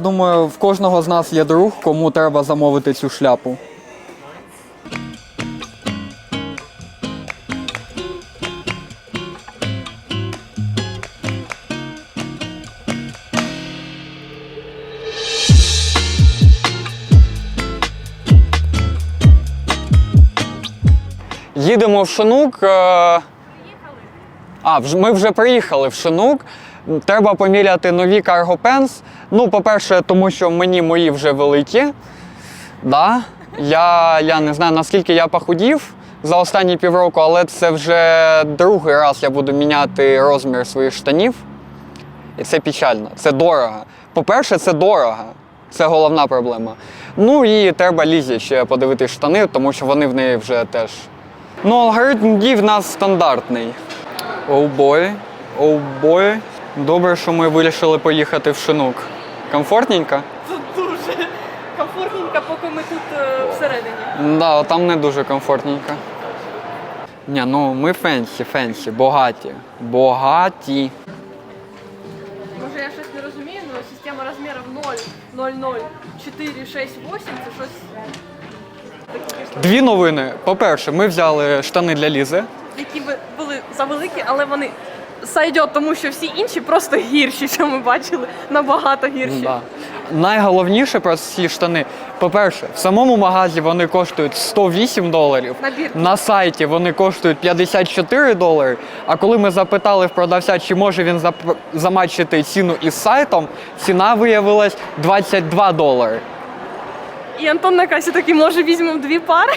Думаю, в кожного з нас є друг, кому треба замовити цю шляпу. Їдемо в Шинук. А, ми вже приїхали в Шинук. Треба поміряти нові Cargo Pants. Ну, по-перше, тому що мені мої вже великі. Да. Я, я не знаю, наскільки я похудів за останні півроку, але це вже другий раз я буду міняти розмір своїх штанів. І це печально, це дорого. По-перше, це дорого. Це головна проблема. Ну і треба Лізі ще подивитись штани, тому що вони в неї вже теж. Ну, алгоритм дій в нас стандартний. Оу бой, оу бой. Добре, що ми вирішили поїхати в шинук. Комфортненько? Тут дуже комфортненько, поки ми тут е, всередині. Да, там не дуже комфортненько. Ні, ну ми фенсі, фенсі, богаті. Богаті. Може я щось не розумію, але система розмірів 0, 0, 0, 4, 6, 8 це щось Дві новини. По-перше, ми взяли штани для Лізи. які були завеликі, але вони сайдьот, тому що всі інші просто гірші, що ми бачили, набагато гірші. Да. Найголовніше про ці штани. По-перше, в самому магазі вони коштують 108 доларів. Набір. На сайті вони коштують 54 долари. А коли ми запитали в продавця, чи може він зап- замачити ціну із сайтом, ціна виявилась 22 долари. І Антон на касі такий, може візьмемо дві пари?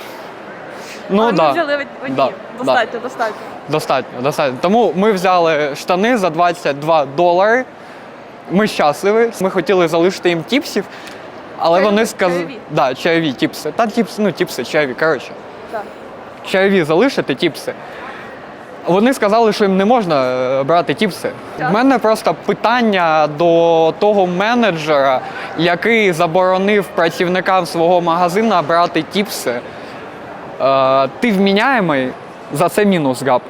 Ну а да. ми взяли одні. Да, Достатньо, достатньо. Достатньо, достатньо. Тому ми взяли штани за 22 долари. Ми щасливі. Ми хотіли залишити їм тіпсів, але Чайові, вони сказали. Да, чайові тіпси. Та тіпси, ну тіпси, чайові, коротше. Так. Чайові залишити тіпси. Вони сказали, що їм не можна е, брати тіпси. У мене просто питання до того менеджера, який заборонив працівникам свого магазину брати тіпси. Е, ти вміняємий, за це мінус гап.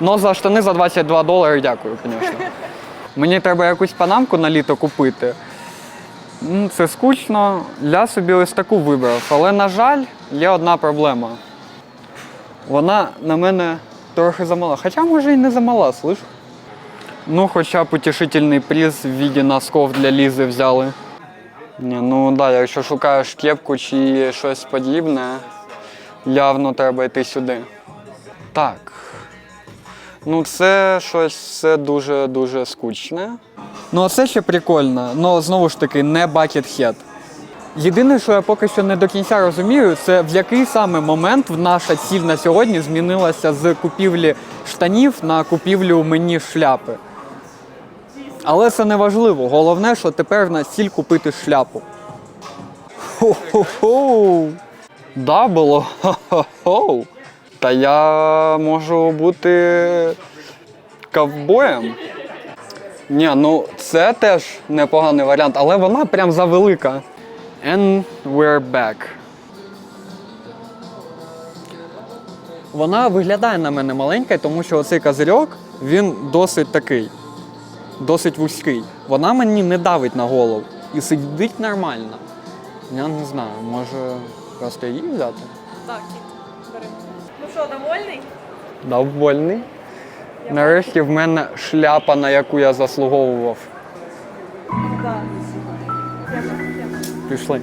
Ну за штани за 22 долари дякую, звісно. Мені треба якусь панамку на літо купити. Це скучно. Я собі ось таку вибрав. Але, на жаль, є одна проблема. Вона на мене трохи замала. Хоча, може, і не замала, слиш? Ну, хоча утішительний приз в віді носков для Лізи взяли. Ні, ну так, да, якщо шукаєш кепку чи щось подібне, явно треба йти сюди. Так. Ну, це щось все дуже-дуже скучне. Ну, а це ще прикольно, але знову ж таки не Buckethead. Єдине, що я поки що не до кінця розумію, це в який саме момент наша ціль на сьогодні змінилася з купівлі штанів на купівлю мені шляпи. Але це не важливо. Головне, що тепер в нас ціль купити шляпу. Хо-хо-хо! Да, було. Хо-хо-хо! Та я можу бути ковбоєм. Ні, ну це теж непоганий варіант, але вона прям завелика. And we're back. Вона виглядає на мене маленька, тому що оцей козирьок, він досить такий, досить вузький. Вона мені не давить на голову і сидить нормально. Я не знаю, може просто її взяти? Так, кіт, бери. Ну що, довольний? Довольний. Нарешті в мене шляпа, на яку я заслуговував. Так. Пішли.